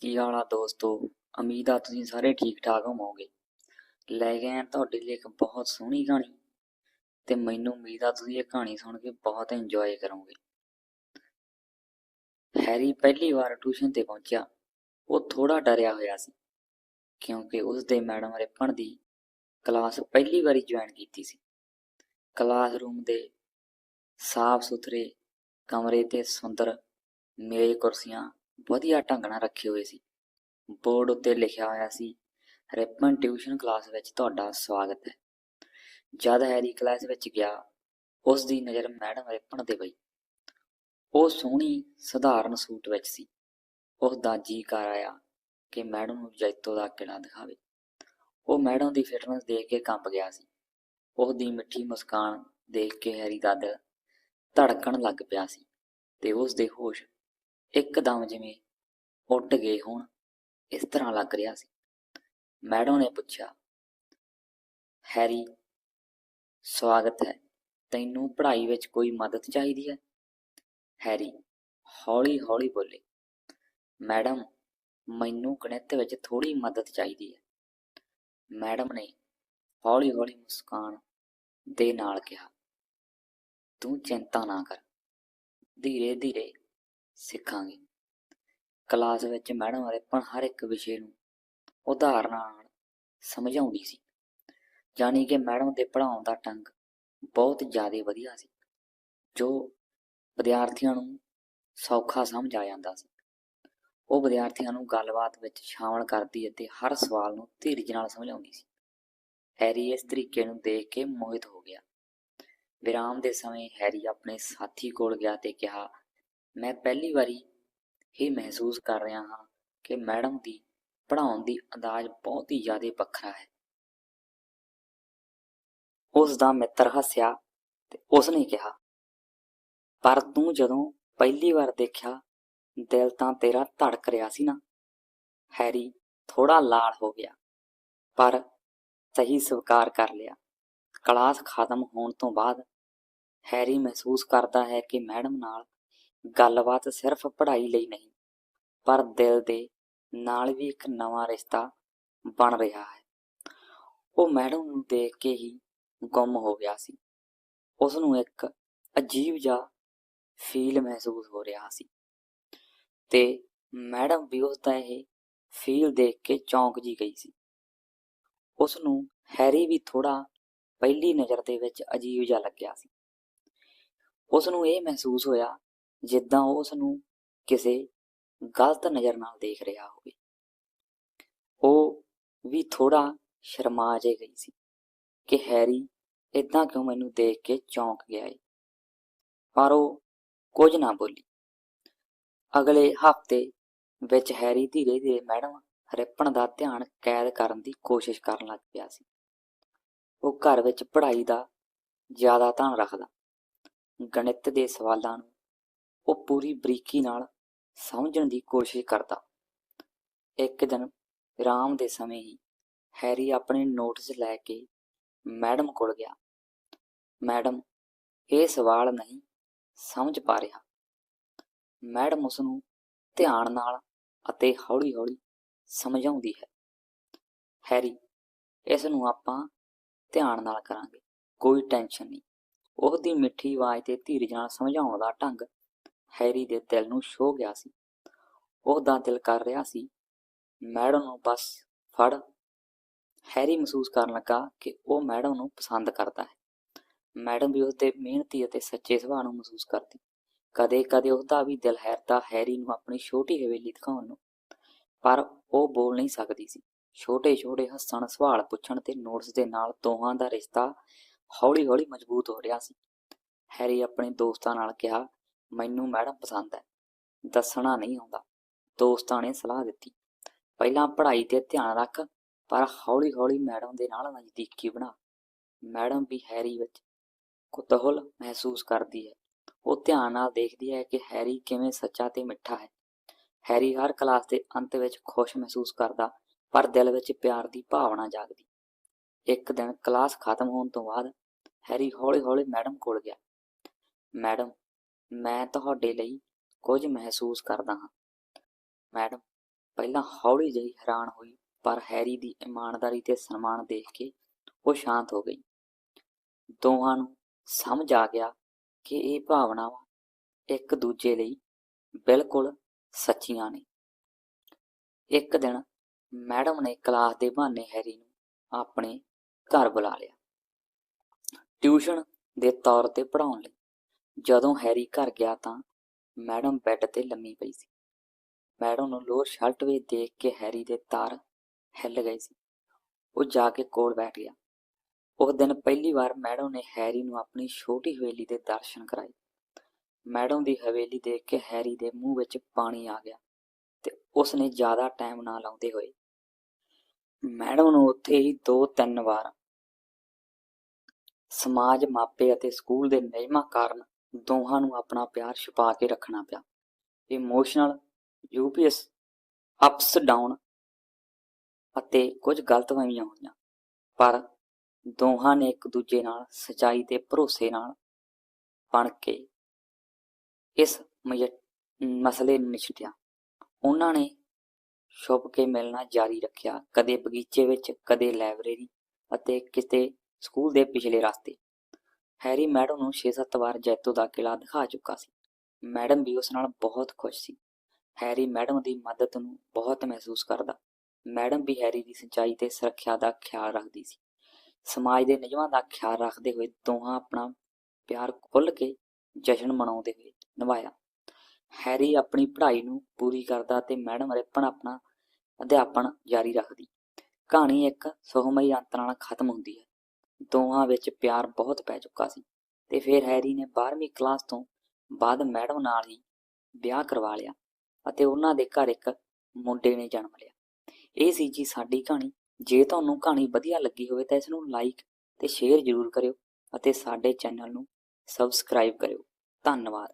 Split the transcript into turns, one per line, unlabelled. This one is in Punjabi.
ਕੀ ਹਾਲ ਆ ਦੋਸਤੋ? ਉਮੀਦ ਆ ਤੁਸੀਂ ਸਾਰੇ ਠੀਕ ਠਾਕ ਹੋਵੋਗੇ। ਲੈ ਗਏ ਆ ਤੁਹਾਡੇ ਲਈ ਇੱਕ ਬਹੁਤ ਸੋਹਣੀ ਕਹਾਣੀ ਤੇ ਮੈਨੂੰ ਉਮੀਦ ਆ ਤੁਸੀਂ ਇਹ ਕਹਾਣੀ ਸੁਣ ਕੇ ਬਹੁਤ ਇੰਜੋਏ ਕਰੋਗੇ। ਹੈਰੀ ਪਹਿਲੀ ਵਾਰ ਟਿਊਸ਼ਨ ਤੇ ਪਹੁੰਚਿਆ। ਉਹ ਥੋੜਾ ਡਰਿਆ ਹੋਇਆ ਸੀ ਕਿਉਂਕਿ ਉਸ ਦੇ ਮੈਡਮ ਰਿਪਨ ਦੀ ਕਲਾਸ ਪਹਿਲੀ ਵਾਰੀ ਜੁਆਇਨ ਕੀਤੀ ਸੀ। ਕਲਾਸਰੂਮ ਦੇ ਸਾਫ਼ ਸੁਥਰੇ ਕਮਰੇ ਤੇ ਸੁੰਦਰ ਮੇਜ਼ ਕੁਰਸੀਆਂ ਵਧੀਆ ਢੰਗ ਨਾਲ ਰੱਖੇ ਹੋਏ ਸੀ। ਬੋਰਡ ਉੱਤੇ ਲਿਖਿਆ ਹੋਇਆ ਸੀ, ਰਿਪਨ ਟਿਊਸ਼ਨ ਕਲਾਸ ਵਿੱਚ ਤੁਹਾਡਾ ਸਵਾਗਤ ਹੈ। ਜਦ ਹੈਰੀ ਕਲਾਸ ਵਿੱਚ ਗਿਆ ਉਸ ਦੀ ਨਜ਼ਰ ਮੈਡਮ ਰਿਪਨ ਤੇ ਪਈ। ਉਹ ਸੋਹਣੀ, ਸਧਾਰਨ ਸੂਟ ਵਿੱਚ ਸੀ। ਉਸ ਦਾ ਜੀ ਕਰ ਆਇਆ ਕਿ ਮੈਡਮ ਨੂੰ ਜੈਤੋ ਦਾ ਕਿਲਾ ਦਿਖਾਵੇ। ਉਹ ਮੈਡਮ ਦੀ ਫਿਟਨੈਸ ਦੇਖ ਕੇ ਕੰਬ ਗਿਆ ਸੀ। ਉਸ ਦੀ ਮਿੱਠੀ ਮੁਸਕਾਨ ਦੇਖ ਕੇ ਹੈਰੀ ਦਾ ਦਿਲ ਧੜਕਣ ਲੱਗ ਪਿਆ ਸੀ ਤੇ ਉਸ ਦੇ ਹੋਸ਼ ਇੱਕਦਮ ਜਿਵੇਂ ਉੱਡ ਗਏ ਹੋਣ, ਇਸ ਤਰ੍ਹਾਂ ਲੱਗ ਰਿਹਾ ਸੀ। ਮੈਡਮ ਨੇ ਪੁੱਛਿਆ, ਹੈਰੀ, ਸਵਾਗਤ ਹੈ। ਤੈਨੂੰ ਪੜ੍ਹਾਈ ਵਿੱਚ ਕੋਈ ਮਦਦ ਚਾਹੀਦੀ ਹੈ? ਹੈਰੀ ਹੌਲੀ ਹੌਲੀ ਬੋਲੇ, ਮੈਡਮ, ਮੈਨੂੰ ਗਣਿਤ ਵਿੱਚ ਥੋੜੀ ਮਦਦ ਚਾਹੀਦੀ ਹੈ। ਮੈਡਮ ਨੇ ਹੌਲੀ ਹੌਲੀ ਮੁਸਕਾਨ ਦੇ ਨਾਲ ਕਿਹਾ, ਤੂੰ ਚਿੰਤਾ ਨਾ ਕਰ। ਧੀਰੇ ਧੀਰੇ ਸਿੱਖਾਂਗੇ। ਕਲਾਸ ਵਿੱਚ ਮੈਡਮ ਰਿਪਨ ਹਰ ਇੱਕ ਵਿਸ਼ੇ ਨੂੰ ਉਦਾਹਰਨਾਂ ਨਾਲ ਸਮਝਾਉਂਦੀ ਸੀ। ਜਾਣੀ ਕਿ ਮੈਡਮ ਦੇ ਪੜ੍ਹਾਉਣ ਦਾ ਢੰਗ ਬਹੁਤ ਜ਼ਿਆਦਾ ਵਧੀਆ ਸੀ, ਜੋ ਵਿਦਿਆਰਥੀਆਂ ਨੂੰ ਸੌਖਾ ਸਮਝ ਆ ਜਾਂਦਾ ਸੀ। ਉਹ ਵਿਦਿਆਰਥੀਆਂ ਨੂੰ ਗੱਲਬਾਤ ਵਿੱਚ ਸ਼ਾਮਲ ਕਰਦੀ ਅਤੇ ਹਰ ਸਵਾਲ ਨੂੰ ਧੀਰਜ ਨਾਲ ਸਮਝਾਉਂਦੀ ਸੀ। ਹੈਰੀ ਇਸ ਤਰੀਕੇ ਨੂੰ ਦੇਖ ਕੇ ਮੋਹਿਤ ਹੋ ਗਿਆ। ਵਿਰਾਮ ਦੇ ਸਮੇਂ ਹੈਰੀ ਆਪਣੇ ਸਾਥੀ ਕੋਲ ਗਿਆ ਤੇ ਕਿਹਾ ਮੈਂ ਪਹਿਲੀ ਵਾਰੀ ਹੀ ਮਹਿਸੂਸ ਕਰ ਰਿਹਾ ਹਾਂ ਕਿ ਮੈਡਮ ਦੀ ਪੜ੍ਹਾਉਣ ਦੀ ਅੰਦਾਜ਼ ਬਹੁਤ ਹੀ ਜ਼ਿਆਦਾ ਵੱਖਰਾ ਹੈ। ਉਸ ਦਾ ਮਿੱਤਰ ਹੱਸਿਆ ਤੇ ਉਸ ਨੇ ਕਿਹਾ, ਪਰ ਤੂੰ ਜਦੋਂ ਪਹਿਲੀ ਵਾਰ ਦੇਖਿਆ, ਦਿਲ ਤਾਂ ਤੇਰਾ ਧੜਕ ਰਿਹਾ ਸੀ ਨਾ? ਹੈਰੀ ਥੋੜਾ ਲਾਲ ਹੋ ਗਿਆ, ਪਰ ਸਹੀ ਸਵੀਕਾਰ ਕਰ ਲਿਆ। ਕਲਾਸ ਖਤਮ ਹੋਣ ਤੋਂ ਬਾਅਦ ਹੈਰੀ ਮਹਿਸੂਸ ਕਰਦਾ ਹੈ ਕਿ ਮੈਡਮ ਨਾਲ ਗੱਲਬਾਤ ਸਿਰਫ ਪੜ੍ਹਾਈ ਲਈ ਨਹੀਂ, ਪਰ ਦਿਲ ਦੇ ਨਾਲ ਵੀ ਇੱਕ ਨਵਾਂ ਰਿਸ਼ਤਾ ਬਣ ਰਿਹਾ ਹੈ। ਉਹ ਮੈਡਮ ਨੂੰ ਦੇਖ ਕੇ ਹੀ ਗੁੰਮ ਹੋ ਗਿਆ ਸੀ। ਉਸ ਨੂੰ ਇੱਕ ਅਜੀਬ ਜਿਹਾ ਫੀਲ ਮਹਿਸੂਸ ਹੋ ਰਿਹਾ ਸੀ ਤੇ ਮੈਡਮ ਵੀ ਉਸ ਦਾ ਇਹ ਫੀਲ ਦੇਖ ਕੇ ਚੌਂਕ ਜੀ ਗਈ ਸੀ। ਉਸ ਨੂੰ ਹੈਰੀ ਵੀ ਥੋੜਾ ਪਹਿਲੀ ਨਜ਼ਰ ਦੇ ਵਿੱਚ ਅਜੀਬ ਜਿਹਾ ਲੱਗਿਆ ਸੀ। ਉਸ ਨੂੰ ਇਹ ਮਹਿਸੂਸ ਹੋਇਆ ਜਿੱਦਾਂ ਉਹ ਉਸ ਨੂੰ ਕਿਸੇ ਗਲਤ ਨਜ਼ਰ ਨਾਲ ਦੇਖ ਰਿਹਾ ਹੋਵੇ। ਉਹ ਵੀ ਥੋੜਾ ਸ਼ਰਮਾ ਜੇ ਗਈ ਸੀ ਕਿ ਹੈਰੀ ਇਦਾਂ ਕਿਉਂ ਮੈਨੂੰ ਦੇਖ ਕੇ ਚੌਂਕ ਗਿਆ ਏ। ਪਰ ਉਹ ਕੁਝ ਨਾ ਬੋਲੀ। ਅਗਲੇ ਹਫ਼ਤੇ ਵਿੱਚ ਹੈਰੀ ਧੀਰੇ ਧੀਰੇ ਮੈਡਮ ਰਿਪਨ ਦਾ ਧਿਆਨ ਕੈਦ ਕਰਨ ਦੀ ਕੋਸ਼ਿਸ਼ ਕਰਨ ਲੱਗ ਪਿਆ ਸੀ। ਉਹ ਘਰ ਵਿੱਚ ਪੜ੍ਹਾਈ ਦਾ ਜ਼ਿਆਦਾ ਧਿਆਨ ਰੱਖਦਾ। ਗਣਿਤ ਦੇ ਸਵਾਲਾਂ ਨੂੰ ਉਹ ਪੂਰੀ ਬਰੀਕੀ ਨਾਲ ਸਮਝਣ ਦੀ ਕੋਸ਼ਿਸ਼ ਕਰਦਾ। ਇੱਕ ਦਿਨ ਵਿਰਾਮ ਦੇ ਸਮੇਂ ਹੀ ਹੈਰੀ ਆਪਣੇ ਨੋਟਸ ਲੈ ਕੇ ਮੈਡਮ ਕੋਲ ਗਿਆ। ਮੈਡਮ, ਇਹ ਸਵਾਲ ਨਹੀਂ ਸਮਝ ਪਾ ਰਿਹਾ। ਮੈਡਮ ਉਸ ਨੂੰ ਧਿਆਨ ਨਾਲ ਅਤੇ ਹੌਲੀ-ਹੌਲੀ ਸਮਝਾਉਂਦੀ ਹੈ। ਹੈਰੀ ਇਸ ਨੂੰ ਆਪਾਂ ਧਿਆਨ ਨਾਲ ਕਰਾਂਗੇ, ਕੋਈ ਟੈਨਸ਼ਨ ਨਹੀਂ। ਉਹ ਮਿੱਠੀ ਆਵਾਜ਼ ਤੇ ਧੀਰਜ ਨਾਲ ਸਮਝਾਉਣ ਦਾ ਢੰਗ ਹੈਰੀ ਦੇ ਦਿਲ ਨੂੰ ਛੋ ਗਿਆ ਸੀ। ਉਹ ਦਿਲ ਕਰ ਰਿਹਾ ਸੀ, ਮੈਡਮ ਨੂੰ ਬਸ ਫੜ। ਹੈਰੀ ਮਹਿਸੂਸ ਕਰਨ ਲੱਗਾ ਕਿ ਉਹ ਮੈਡਮ ਨੂੰ ਪਸੰਦ ਕਰਦਾ ਹੈ। ਮੈਡਮ ਵੀ ਉਸਦੇ ਮਿਹਨਤੀ ਅਤੇ ਸੱਚੇ ਸੁਭਾਅ ਨੂੰ ਮਹਿਸੂਸ ਕਰਦੀ। ਕਦੇ-ਕਦੇ ਉਹਦਾ ਵੀ ਦਿਲ ਹੈਰਦਾ ਹੈਰੀ ਨੂੰ ਆਪਣੀ ਛੋਟੀ ਹਵੇਲੀ ਦਿਖਾਉਣ ਨੂੰ। ਪਰ ਉਹ ਬੋਲ ਨਹੀਂ ਸਕਦੀ ਸੀ। ਛੋਟੇ-ਛੋਟੇ ਹੱਸਣ ਸਵਾਲ ਪੁੱਛਣ ਤੇ ਨੋਟਸ ਦੇ ਨਾਲ ਦੋਹਾਂ ਦਾ ਰਿਸ਼ਤਾ ਹੌਲੀ-ਹੌਲੀ ਮਜ਼ਬੂਤ ਹੋ ਰਿਹਾ ਸੀ। ਹੈਰੀ ਆਪਣੇ ਦੋਸਤਾਂ ਨਾਲ ਕਿਹਾ ਮੈਨੂੰ ਮੈਡਮ ਪਸੰਦ ਹੈ। ਦੱਸਣਾ ਨਹੀਂ ਆਉਂਦਾ। ਦੋਸਤਾਂ ਨੇ ਸਲਾਹ ਦਿੱਤੀ। ਪਹਿਲਾਂ ਪੜ੍ਹਾਈ ਤੇ ਧਿਆਨ ਰੱਖ, ਪਰ ਹੌਲੀ-ਹੌਲੀ ਮੈਡਮ ਦੇ ਨਾਲ ਨਜ਼ਦੀਕੀ ਬਣਾ। ਮੈਡਮ ਵੀ ਹੈਰੀ ਵਿੱਚ ਕੁਤੂਹਲ ਮਹਿਸੂਸ ਕਰਦੀ ਹੈ। ਉਹ ਧਿਆਨ ਨਾਲ ਦੇਖਦੀ ਹੈ ਕਿ ਹੈਰੀ ਕਿਵੇਂ ਸੱਚਾ ਤੇ ਮਿੱਠਾ ਹੈ। ਹੈਰੀ ਹਰ ਕਲਾਸ ਦੇ ਅੰਤ ਵਿੱਚ ਖੁਸ਼ ਮਹਿਸੂਸ ਕਰਦਾ, ਪਰ ਦਿਲ ਵਿੱਚ ਪਿਆਰ ਦੀ ਭਾਵਨਾ ਜਾਗਦੀ। ਇੱਕ ਦਿਨ ਕਲਾਸ ਖਤਮ ਹੋਣ ਤੋਂ ਬਾਅਦ ਹੈਰੀ ਹੌਲੀ-ਹੌਲੀ ਮੈਡਮ ਕੋਲ ਗਿਆ। ਮੈਡਮ ਮੈਂ ਤੁਹਾਡੇ ਲਈ ਕੁਝ ਮਹਿਸੂਸ ਕਰਦਾ ਹਾਂ। ਮੈਡਮ, ਪਹਿਲਾਂ ਹੌਲੀ ਜਿਹੀ ਹੈਰਾਨ ਹੋਈ, ਪਰ ਹੈਰੀ ਦੀ ਇਮਾਨਦਾਰੀ ਤੇ ਸਨਮਾਨ ਦੇਖ ਕੇ ਉਹ ਸ਼ਾਂਤ ਹੋ ਗਈ। ਦੋਹਾਂ ਨੂੰ ਸਮਝ ਆ ਗਿਆ ਕਿ ਇਹ ਭਾਵਨਾਵਾਂ ਇੱਕ ਦੂਜੇ ਲਈ ਬਿਲਕੁਲ ਸੱਚੀਆਂ ਨੇ। ਇੱਕ ਦਿਨ ਮੈਡਮ ਨੇ ਕਲਾਸ ਦੇ ਬਹਾਨੇ ਹੈਰੀ ਨੂੰ ਆਪਣੇ ਘਰ ਬੁਲਾ ਲਿਆ। ਟਿਊਸ਼ਨ ਦੇ ਤੌਰ ਤੇ ਪੜਾਉਣ ਲਈ ਜਦੋਂ ਹੈਰੀ ਘਰ ਗਿਆ ਤਾਂ ਮੈਡਮ ਬੈੱਡ ਤੇ ਲੰਮੀ ਪਈ ਸੀ। ਮੈਡਮ ਨੂੰ ਲੋਅਰ ਸ਼ਰਟ ਵਿੱਚ ਦੇਖ ਕੇ ਹੈਰੀ ਦੇ ਤਾਰ ਹਿੱਲ ਗਏ ਸੀ। ਉਹ ਜਾ ਕੇ ਕੋਲ ਬੈਠ ਗਿਆ। ਉਸ ਦਿਨ ਪਹਿਲੀ ਵਾਰ ਮੈਡਮ ਨੇ ਹੈਰੀ ਨੂੰ ਆਪਣੀ ਛੋਟੀ ਹਵੇਲੀ ਦੇ ਦਰਸ਼ਨ ਕਰਾਏ। ਮੈਡਮ ਦੀ ਹਵੇਲੀ ਦੇਖ ਕੇ ਹੈਰੀ ਦੇ ਮੂੰਹ ਵਿੱਚ ਪਾਣੀ ਆ ਗਿਆ ਤੇ ਉਸ ਨੇ ਜ਼ਿਆਦਾ ਟਾਈਮ ਨਾ ਲਾਉਂਦੇ ਹੋਏ ਮੈਡਮ ਨੂੰ ਉੱਥੇ ਹੀ ਦੋ ਤਿੰਨ ਵਾਰ ਸਮਾਜ ਮਾਪੇ ਅਤੇ ਸਕੂਲ ਦੇ ਨਿਯਮਾਂ ਕਾਰਨ ਦੋਹਾਂ ਨੂੰ ਆਪਣਾ ਪਿਆਰ ਛੁਪਾ ਕੇ ਰੱਖਣਾ ਪਿਆ। ਇਮੋਸ਼ਨਲ ਯੂਪੀਐਸ ਅਪਸ ਡਾਊਨ ਅਤੇ ਕੁਝ ਗਲਤਫਹਿਮੀਆਂ ਹੋਈਆਂ ਪਰ ਦੋਹਾਂ ਨੇ ਇੱਕ ਦੂਜੇ ਨਾਲ ਸਚਾਈ ਤੇ ਭਰੋਸੇ ਨਾਲ ਬਣ ਕੇ ਇਸ ਮਜ- ਮਸਲੇ ਨੂੰ ਨਿਸ਼ਟਿਆ ਉਹਨਾਂ ਨੇ ਛੁਪ ਕੇ ਮਿਲਣਾ ਜਾਰੀ ਰੱਖਿਆ, ਕਦੇ ਬਗੀਚੇ ਵਿੱਚ, ਕਦੇ ਲਾਇਬ੍ਰੇਰੀ ਅਤੇ ਕਿਤੇ ਸਕੂਲ ਦੇ ਪਿਛਲੇ ਰਸਤੇ। ਹੈਰੀ ਮੈਡਮ ਨੂੰ 6-7 ਵਾਰ ਜੈਤੋ ਦਾ ਕਿਲਾ ਦਿਖਾ ਚੁੱਕਾ ਸੀ। ਮੈਡਮ ਵੀ ਉਸ ਨਾਲ ਬਹੁਤ ਖੁਸ਼ ਸੀ। ਹੈਰੀ ਮੈਡਮ ਦੀ ਮਦਦ ਨੂੰ ਬਹੁਤ ਮਹਿਸੂਸ ਕਰਦਾ। ਮੈਡਮ ਵੀ ਹੈਰੀ ਦੀ ਸਿੰਚਾਈ ਤੇ ਸੁਰੱਖਿਆ ਦਾ ਖਿਆਲ ਰੱਖਦੀ ਸੀ। ਸਮਾਜ ਦੇ ਨਿਯਮਾਂ ਦਾ ਖਿਆਲ ਰੱਖਦੇ ਹੋਏ ਦੋਹਾਂ ਆਪਣਾ ਪਿਆਰ ਖੁੱਲ੍ਹ ਕੇ ਜਸ਼ਨ ਮਨਾਉਂਦੇ ਹੋਏ ਨਿਭਾਇਆ। ਹੈਰੀ ਆਪਣੀ ਪੜ੍ਹਾਈ ਨੂੰ ਪੂਰੀ ਕਰਦਾ ਤੇ ਮੈਡਮ ਰਿਪਨ ਆਪਣਾ ਅਧਿਆਪਨ ਜਾਰੀ ਰੱਖਦੀ। ਕਹਾਣੀ ਇੱਕ ਸੁਖਮਈ ਅੰਤ ਨਾਲ ਖਤਮ ਹੁੰਦੀ ਹੈ। ਦੋਹਾਂ ਵਿੱਚ ਪਿਆਰ ਬਹੁਤ ਪੈ ਚੁੱਕਾ ਸੀ ਤੇ ਫਿਰ ਹੈਰੀ ਨੇ 12ਵੀਂ ਕਲਾਸ ਤੋਂ ਬਾਅਦ ਮੈਡਮ ਨਾਲ ਹੀ ਵਿਆਹ ਕਰਵਾ ਲਿਆ ਅਤੇ ਉਹਨਾਂ ਦੇ ਘਰ ਇੱਕ ਮੁੰਡੇ ਨੇ ਜਨਮ ਲਿਆ। ਇਹ ਸੀ ਜੀ ਸਾਡੀ ਕਹਾਣੀ। ਜੇ ਤੁਹਾਨੂੰ ਕਹਾਣੀ ਵਧੀਆ ਲੱਗੀ ਹੋਵੇ ਤਾਂ ਇਸ ਨੂੰ ਲਾਈਕ ਤੇ ਸ਼ੇਅਰ ਜ਼ਰੂਰ ਕਰਿਓ ਅਤੇ ਸਾਡੇ ਚੈਨਲ ਨੂੰ ਸਬਸਕ੍ਰਾਈਬ ਕਰਿਓ। ਧੰਨਵਾਦ।